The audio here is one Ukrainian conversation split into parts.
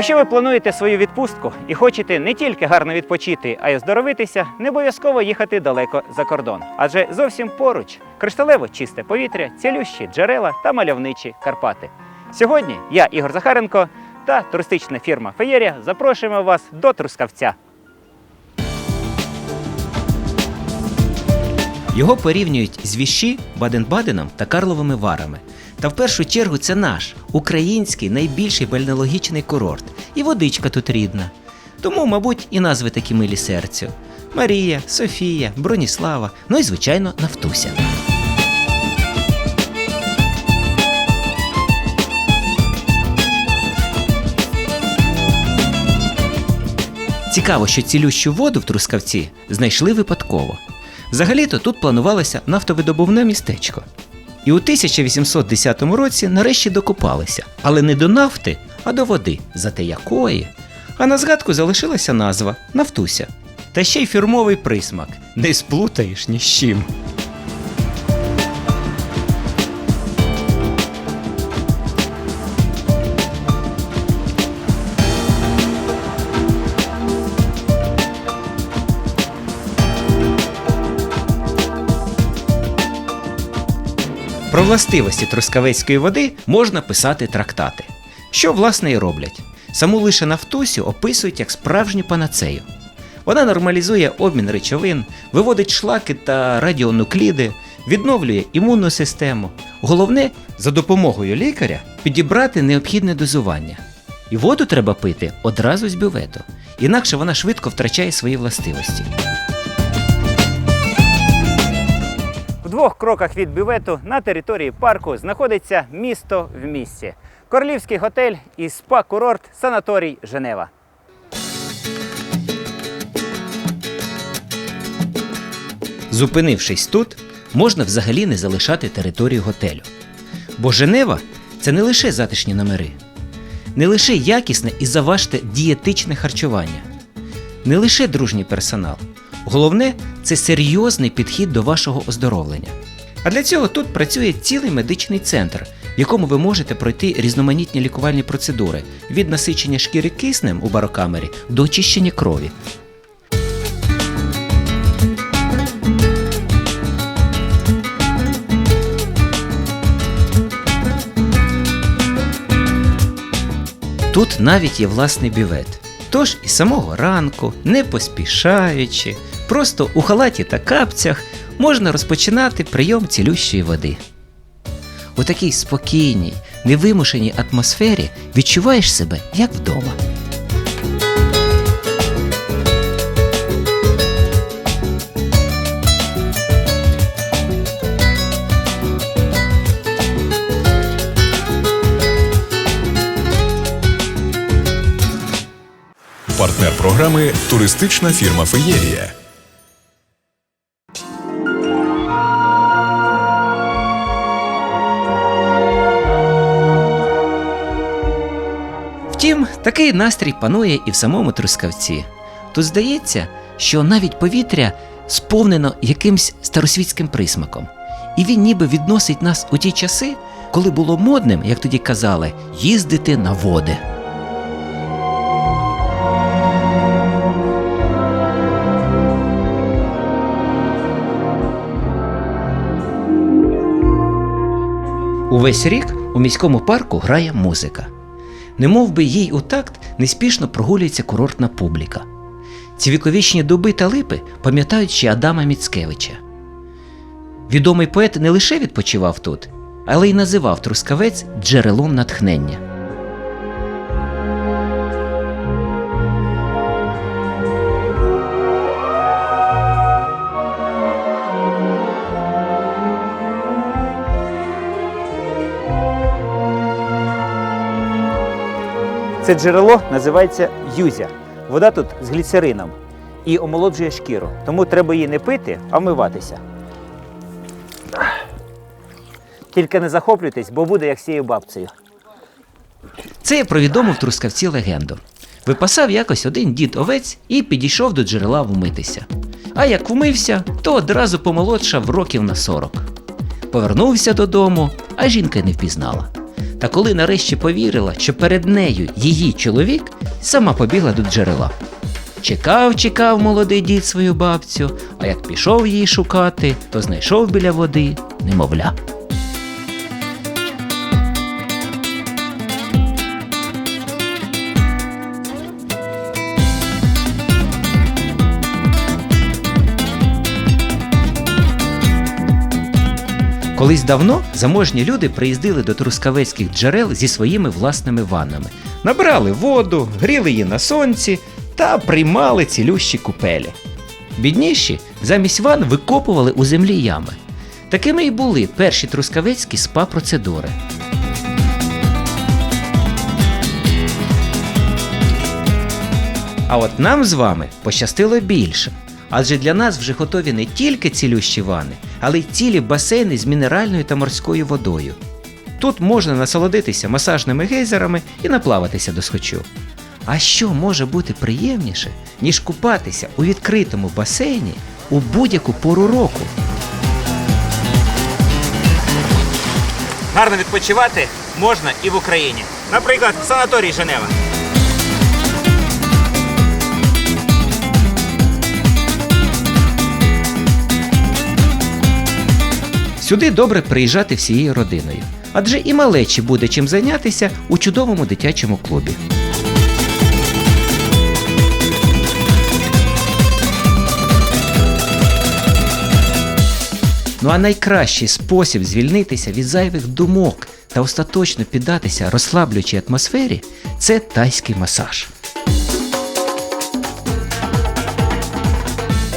Якщо ви плануєте свою відпустку і хочете не тільки гарно відпочити, а й оздоровитися, не обов'язково їхати далеко за кордон. Адже зовсім поруч кришталево чисте повітря, цілющі джерела та мальовничі Карпати. Сьогодні я, Ігор Захаренко, та туристична фірма Феєрія запрошуємо вас до Трускавця. Його порівнюють з Віщі, Баден-Баденом та Карловими Варами. Та в першу чергу це наш український найбільший бальнеологічний курорт. І водичка тут рідна. Тому, мабуть, і назви такі милі серцю: Марія, Софія, Броніслава, ну і звичайно, Нафтуся. Цікаво, що цілющу воду в Трускавці знайшли випадково. Взагалі-то тут планувалося нафтовидобувне містечко. І у 1810 році нарешті докопалися, але не до нафти, а до води, зате якої. А на згадку залишилася назва Нафтуся. Та ще й фірмовий присмак не сплутаєш ні з чим. Про властивості трускавецької води можна писати трактати. Що, власне, і роблять. Саму лише нафтусю описують як справжню панацею. Вона нормалізує обмін речовин, виводить шлаки та радіонукліди, відновлює імунну систему. Головне, за допомогою лікаря підібрати необхідне дозування. І воду треба пити одразу з бювету, інакше вона швидко втрачає свої властивості. Двох кроках від бювету на території парку знаходиться місто в місті. Королівський готель і спа-курорт санаторій Женева. Зупинившись тут, можна взагалі не залишати територію готелю. Бо Женева це не лише затишні номери, не лише якісне і заважте дієтичне харчування, не лише дружній персонал. Головне це серйозний підхід до вашого оздоровлення. А для цього тут працює цілий медичний центр, в якому ви можете пройти різноманітні лікувальні процедури від насичення шкіри киснем у барокамері до очищення крові. Тут навіть є власний бювет. Тож і самого ранку, не поспішаючи, просто у халаті та капцях можна розпочинати прийом цілющої води. У такій спокійній, невимушеній атмосфері відчуваєш себе як вдома. Партнер програми туристична фірма Феєрія. Такий настрій панує і в самому Трускавці. Тут здається, що навіть повітря сповнено якимсь старосвітським присмаком, і він ніби відносить нас у ті часи, коли було модним, як тоді казали, їздити на води. Увесь рік у міському парку грає музика. Немов би їй у такт неспішно прогулюється курортна публіка. Ці віковічні дуби та липи пам'ятають ще Адама Міцкевича. Відомий поет не лише відпочивав тут, але й називав Трускавець джерелом натхнення. Це джерело називається юзя. Вода тут з гліцерином і омолоджує шкіру. Тому треба її не пити, а вмиватися. Тільки не захоплюйтесь, бо буде як з цією бабцею. Це я про відому в Трускавці легенду. Випасав якось один дід овець і підійшов до джерела вмитися. А як вмився, то одразу помолодшав років на 40. Повернувся додому, а жінка не впізнала. Та коли нарешті повірила, що перед нею її чоловік, сама побігла до джерела. Чекав, чекав молодий дід свою бабцю, а як пішов її шукати, то знайшов біля води немовля. Колись давно заможні люди приїздили до трускавецьких джерел зі своїми власними ваннами, набрали воду, гріли її на сонці та приймали цілющі купелі. Бідніші замість ван викопували у землі ями. Такими і були перші трускавецькі спа-процедури. А от нам з вами пощастило більше. Адже для нас вже готові не тільки цілющі вани, але й цілі басейни з мінеральною та морською водою. Тут можна насолодитися масажними гейзерами і наплаватися до схочу. А що може бути приємніше, ніж купатися у відкритому басейні у будь-яку пору року? Гарно відпочивати можна і в Україні. Наприклад, санаторій Женева. Сюди добре приїжджати всією родиною, адже і малечі буде чим зайнятися у чудовому дитячому клубі. Ну а найкращий спосіб звільнитися від зайвих думок та остаточно піддатися розслаблюючій атмосфері це тайський масаж.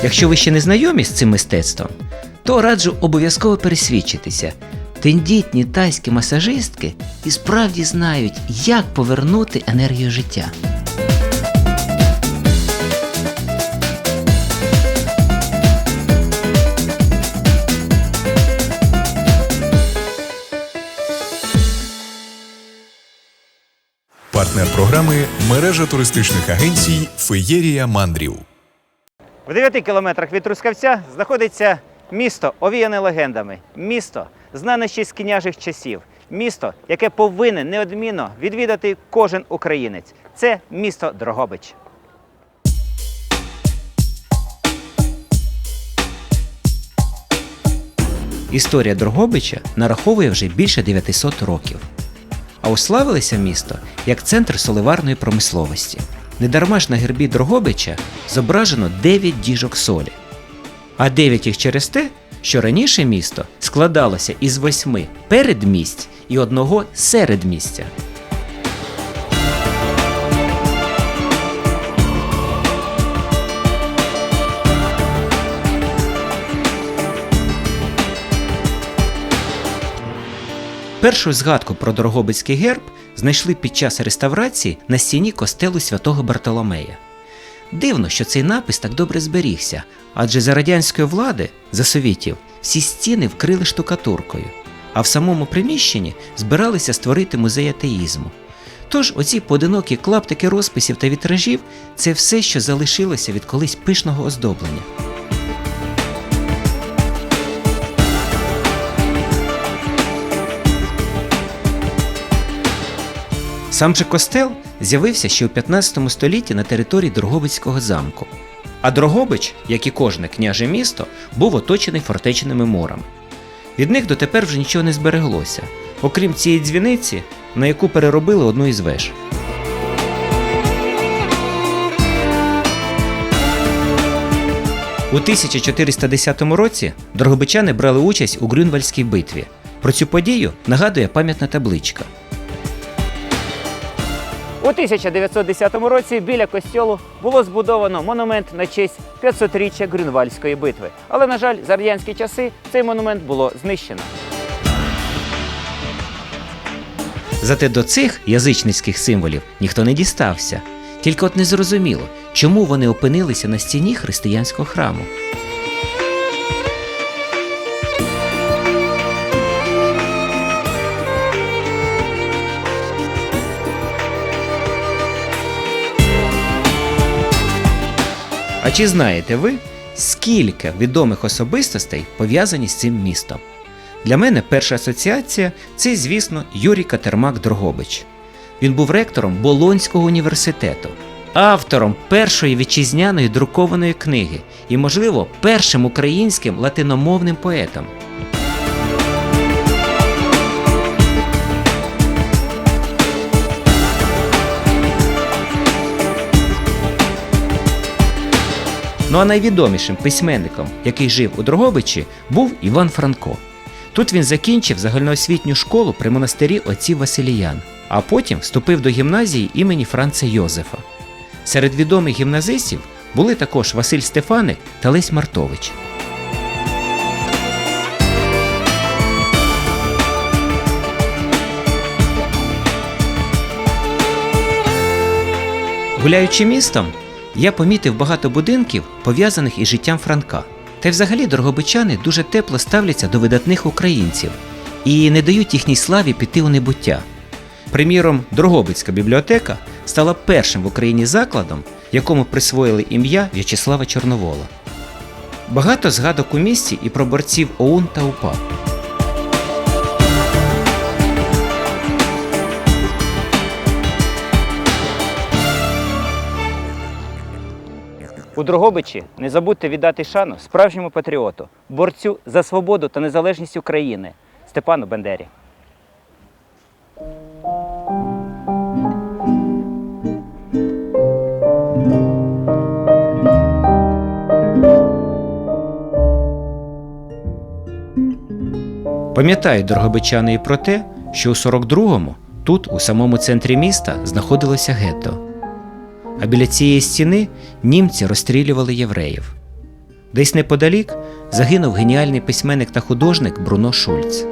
Якщо ви ще не знайомі з цим мистецтвом, то раджу обов'язково пересвідчитися. Тендітні тайські масажистки і справді знають, як повернути енергію життя. Партнер програми мережа туристичних агенцій Феєрія Мандрів. В 9 кілометрах від Трускавця знаходиться місто, овіяне легендами. Місто, знане ще з княжих часів. Місто, яке повинен неодмінно відвідати кожен українець. Це місто Дрогобич. Історія Дрогобича нараховує вже більше 900 років. А уславилося місто як центр соливарної промисловості. Недарма ж на гербі Дрогобича зображено 9 діжок солі. А 9 їх через те, що раніше місто складалося із восьми передмість і одного середмістя. Першу згадку про Дрогобицький герб знайшли під час реставрації на стіні костелу святого Бартоломея. Дивно, що цей напис так добре зберігся, адже за радянської влади, за совітів, всі стіни вкрили штукатуркою, а в самому приміщенні збиралися створити музей атеїзму. Тож оці поодинокі клаптики розписів та вітражів це все, що залишилося від колись пишного оздоблення. Сам же костел з'явився ще у 15 столітті на території Дрогобицького замку. А Дрогобич, як і кожне княже місто, був оточений фортечними мурами. Від них дотепер вже нічого не збереглося, окрім цієї дзвіниці, на яку переробили одну із веж. У 1410 році дрогобичани брали участь у Грюнвальдській битві. Про цю подію нагадує пам'ятна табличка. У 1910 році біля костьолу було збудовано монумент на честь 500-річчя Грюнвальдської битви. Але, на жаль, за радянські часи цей монумент було знищено. Зате до цих язичницьких символів ніхто не дістався. Тільки от незрозуміло, чому вони опинилися на стіні християнського храму. А чи знаєте ви, скільки відомих особистостей пов'язані з цим містом? Для мене перша асоціація це, звісно, Юрій Катермак Дрогобич. Він був ректором Болонського університету, автором першої вітчизняної друкованої книги і, можливо, першим українським латиномовним поетом. Ну а найвідомішим письменником, який жив у Дрогобичі, був Іван Франко. Тут він закінчив загальноосвітню школу при монастирі отців Василіян, а потім вступив до гімназії імені Франца Йозефа. Серед відомих гімназистів були також Василь Стефаник та Лесь Мартович. Гуляючи містом, я помітив багато будинків, пов'язаних із життям Франка. Та й взагалі дорогобичани дуже тепло ставляться до видатних українців і не дають їхній славі піти у небуття. Приміром, Дрогобицька бібліотека стала першим в Україні закладом, якому присвоїли ім'я В'ячеслава Чорновола. Багато згадок у місті і про борців ОУН та УПА. У Дрогобичі не забудьте віддати шану справжньому патріоту, борцю за свободу та незалежність України Степану Бендері. Пам'ятають дорогобичани і про те, що у 42-му тут, у самому центрі міста, знаходилося гетто. А біля цієї стіни німці розстрілювали євреїв. Десь неподалік загинув геніальний письменник та художник Бруно Шульц.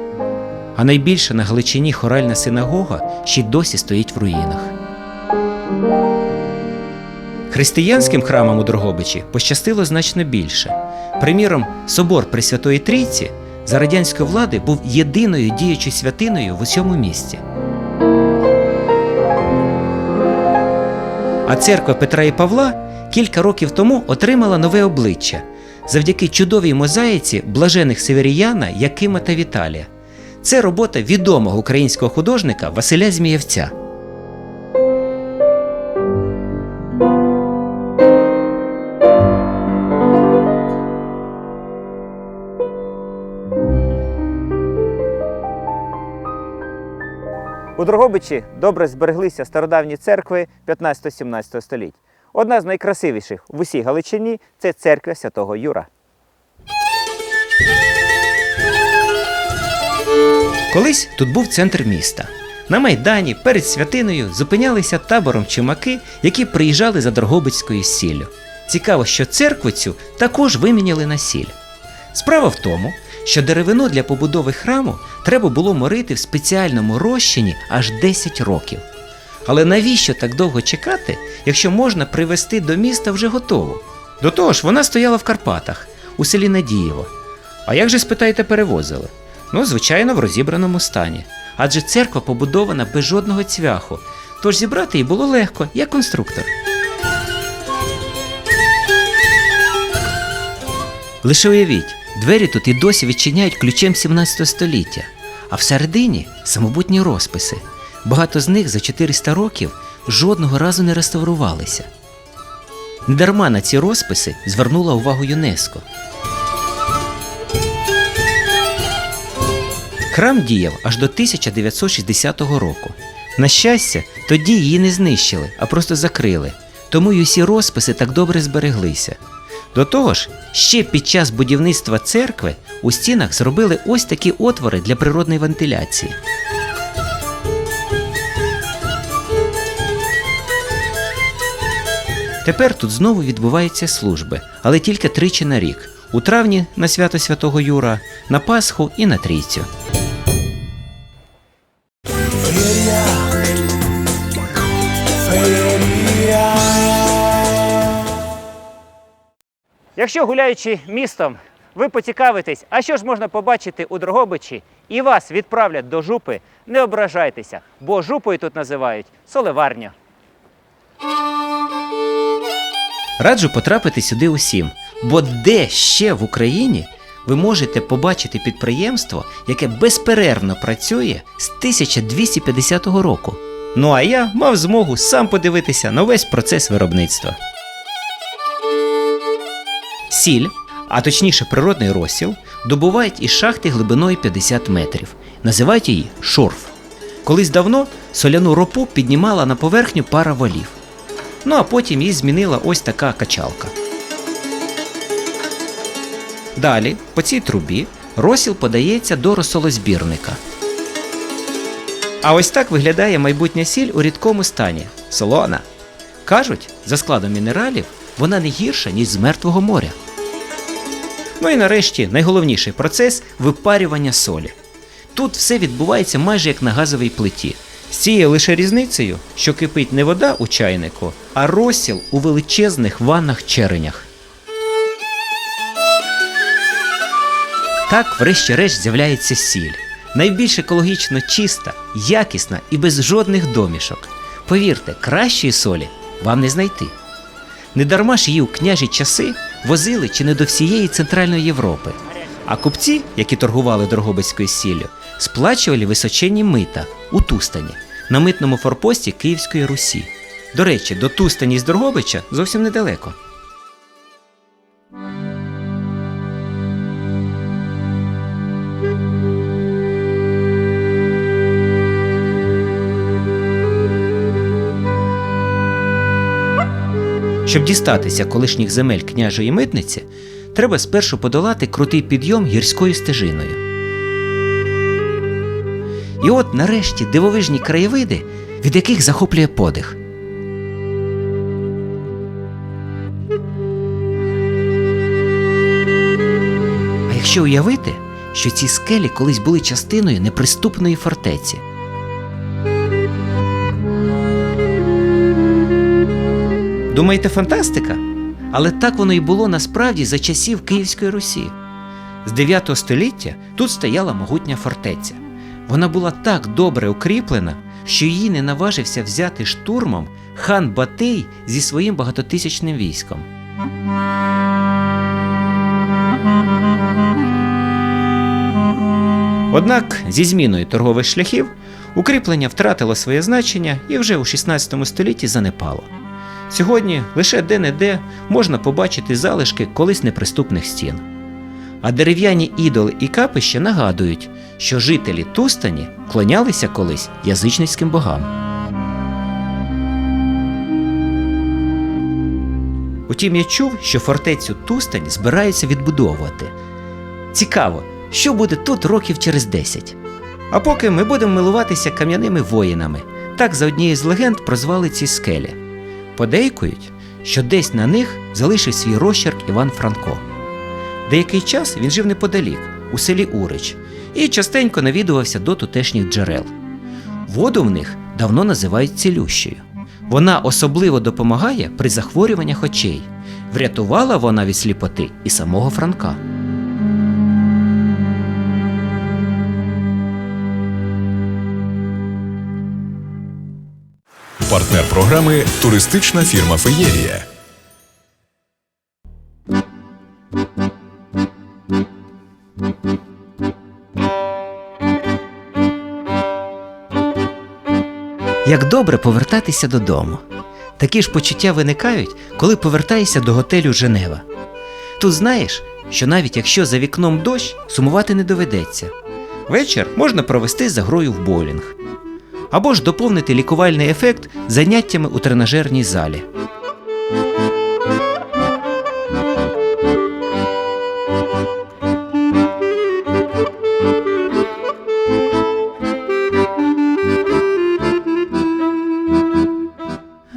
А найбільша на Галичині хоральна синагога ще й досі стоїть в руїнах. Християнським храмам у Дрогобичі пощастило значно більше. Приміром, собор Пресвятої Трійці за радянської влади був єдиною діючою святиною в усьому місті. А церква Петра і Павла кілька років тому отримала нове обличчя завдяки чудовій мозаїці блажених северіяна Якима та Віталія. Це робота відомого українського художника Василя Змієвця. У Дрогобичі добре збереглися стародавні церкви 15-17 століть. Одна з найкрасивіших в усій Галичині це церква святого Юра. Колись тут був центр міста. На Майдані перед святиною зупинялися табором чумаки, які приїжджали за Дрогобицькою сіллю. Цікаво, що церкву цю також виміняли на сіль. Справа в тому, що деревину для побудови храму треба було морити в спеціальному розчині аж 10 років. Але навіщо так довго чекати, якщо можна привезти до міста вже готову? До того ж, вона стояла в Карпатах, у селі Надієво. А як же спитаєте, перевозили? Ну, звичайно, в розібраному стані. Адже церква побудована без жодного цвяху, тож зібрати її було легко, як конструктор. Лише уявіть, двері тут і досі відчиняють ключем 17 століття, а всередині самобутні розписи. Багато з них за 400 років жодного разу не реставрувалися. Недарма на ці розписи звернула увагу ЮНЕСКО. Храм діяв аж до 1960 року. На щастя, тоді її не знищили, а просто закрили, тому й усі розписи так добре збереглися. До того ж, ще під час будівництва церкви у стінах зробили ось такі отвори для природної вентиляції. Тепер тут знову відбуваються служби, але тільки тричі на рік: у травні на свято Святого Юра, на Пасху і на Трійцю. Якщо гуляючи містом, ви поцікавитесь, а що ж можна побачити у Дрогобичі, і вас відправлять до жупи, не ображайтеся, бо жупою тут називають соливарню. Раджу потрапити сюди усім, бо де ще в Україні ви можете побачити підприємство, яке безперервно працює з 1250 року. Ну а я мав змогу сам подивитися на весь процес виробництва. Сіль, а точніше природний розсіл, добувають із шахти глибиною 50 метрів. Називають її шорф. Колись давно соляну ропу піднімала на поверхню пара волів. Ну а потім її змінила ось така качалка. Далі, по цій трубі, розсіл подається до розсолозбірника. А ось так виглядає майбутня сіль у рідкому стані солона. Кажуть, за складом мінералів вона не гірша, ніж з мертвого моря. Ну і нарешті найголовніший процес випарювання солі. Тут все відбувається майже як на газовій плиті. З цією лише різницею, що кипить не вода у чайнику, а розсіл у величезних ваннах черенях. Так, врешті-решт, з'являється сіль. Найбільш екологічно чиста, якісна і без жодних домішок. Повірте, кращої солі вам не знайти. Недарма ж її у княжі часи возили чи не до всієї Центральної Європи. А купці, які торгували Дрогобицькою сіллю, сплачували височенні мита у Тустані на митному форпості Київської Русі. До речі, до Тустані з Дрогобича зовсім недалеко. Щоб дістатися колишніх земель княжої митниці, треба спершу подолати крутий підйом гірською стежиною. І от нарешті дивовижні краєвиди, від яких захоплює подих. А якщо уявити, що ці скелі колись були частиною неприступної фортеці. Думаєте, фантастика? Але так воно і було насправді за часів Київської Русі. З 9 століття тут стояла могутня фортеця. Вона була так добре укріплена, що її не наважився взяти штурмом хан Батий зі своїм багатотисячним військом. Однак зі зміною торгових шляхів укріплення втратило своє значення і вже у 16 столітті занепало. Сьогодні лише де-не-де можна побачити залишки колись неприступних стін. А дерев'яні ідоли і капища нагадують, що жителі Тустані клонялися колись язичницьким богам. Утім, я чув, що фортецю Тустань збираються відбудовувати. Цікаво, що буде тут років через 10. А поки ми будемо милуватися кам'яними воїнами. Так за однією з легенд прозвали ці скелі. Подейкують, що десь на них залишив свій розчерк Іван Франко. Деякий час він жив неподалік, у селі Урич, і частенько навідувався до тутешніх джерел. Воду в них давно називають цілющою. Вона особливо допомагає при захворюваннях очей. Врятувала вона від сліпоти і самого Франка. Партнер програми туристична фірма Феєрія. Як добре повертатися додому. Такі ж почуття виникають, коли повертаєшся до готелю Женева. Тут знаєш, що навіть якщо за вікном дощ, сумувати не доведеться. Вечір можна провести за грою в боулінг. Або ж доповнити лікувальний ефект заняттями у тренажерній залі.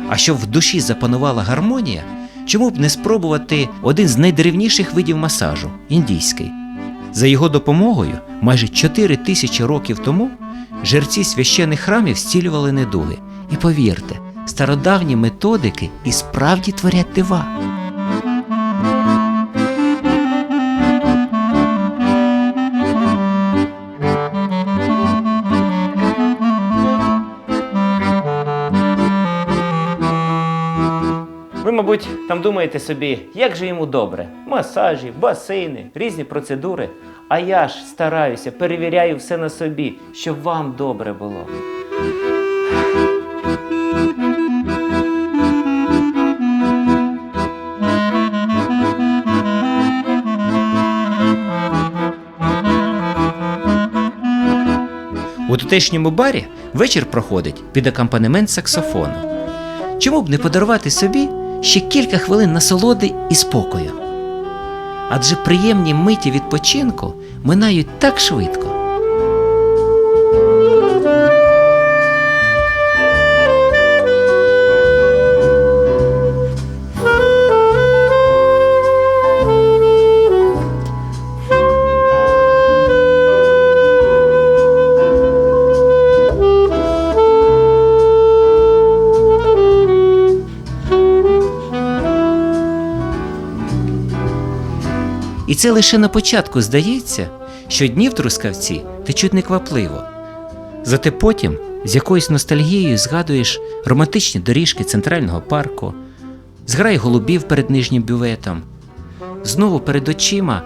А щоб в душі запанувала гармонія, чому б не спробувати один з найдревніших видів масажу індійський. За його допомогою майже 4 тисячі років тому жерці священих храмів зцілювали недуги. І повірте, стародавні методики і справді творять дива. Ви, мабуть, там думаєте собі, як же йому добре: масажі, басейни, різні процедури. А я ж стараюся, перевіряю все на собі, щоб вам добре було. У тутешньому барі вечір проходить під акомпанемент саксофону. Чому б не подарувати собі ще кілька хвилин насолоди і спокою? Адже приємні миті відпочинку минають так швидко. І це лише на початку здається, що дні в трускавці течуть неквапливо. Зате потім з якоюсь ностальгією згадуєш романтичні доріжки центрального парку, зграй голубів перед нижнім бюветом. Знову перед очима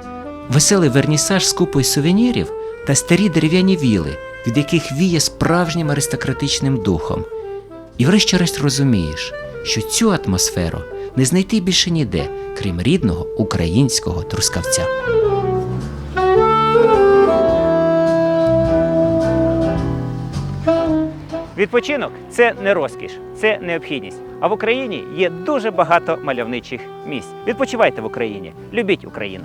веселий вернісаж з купою сувенірів та старі дерев'яні віли, від яких віє справжнім аристократичним духом. І врешті-решт розумієш, що цю атмосферу не знайти більше ніде, крім рідного українського трускавця. Відпочинок це не розкіш, це необхідність. А в Україні є дуже багато мальовничих місць. Відпочивайте в Україні, любіть Україну.